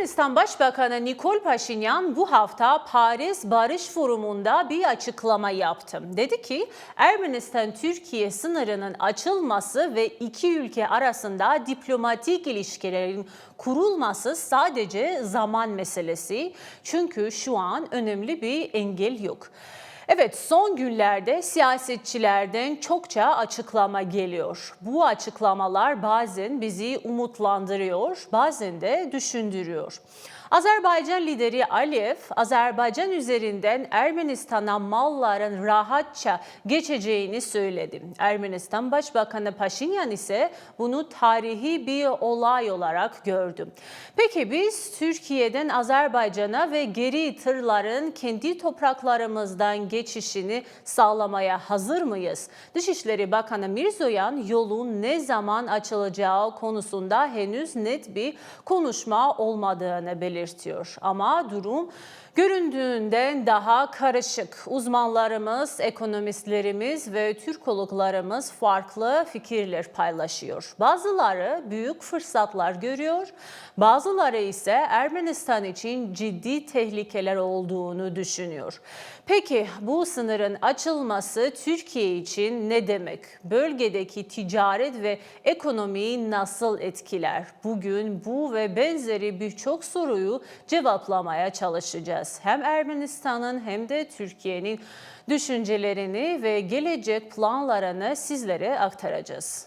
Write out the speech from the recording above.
Ermenistan Başbakanı Nikol Paşinyan bu hafta Paris Barış Forumu'nda bir açıklama yaptı. Dedi ki Ermenistan-Türkiye sınırının açılması ve iki ülke arasında diplomatik ilişkilerin kurulması sadece zaman meselesi. Çünkü şu an önemli bir engel yok. Evet son günlerde siyasetçilerden çokça açıklama geliyor. Bu açıklamalar bazen bizi umutlandırıyor, bazen de düşündürüyor. Azerbaycan lideri Aliyev, Azerbaycan üzerinden Ermenistan'a malların rahatça geçeceğini söyledi. Ermenistan Başbakanı Paşinyan ise bunu tarihi bir olay olarak gördü. Peki biz Türkiye'den Azerbaycan'a ve geri tırların kendi topraklarımızdan geçişini sağlamaya hazır mıyız? Dışişleri Bakanı Mirzoyan yolun ne zaman açılacağı konusunda henüz net bir konuşma olmadığını belirtiyor. Ama durum göründüğünden daha karışık. Uzmanlarımız, ekonomistlerimiz ve Türkologlarımız farklı fikirler paylaşıyor. Bazıları büyük fırsatlar görüyor, bazıları ise Ermenistan için ciddi tehlikeler olduğunu düşünüyor. Peki bu sınırın açılması Türkiye için ne demek? Bölgedeki ticaret ve ekonomiyi nasıl etkiler? Bugün bu ve benzeri birçok soruyu cevaplamaya çalışacağız. Hem Ermenistan'ın hem de Türkiye'nin düşüncelerini ve gelecek planlarını sizlere aktaracağız.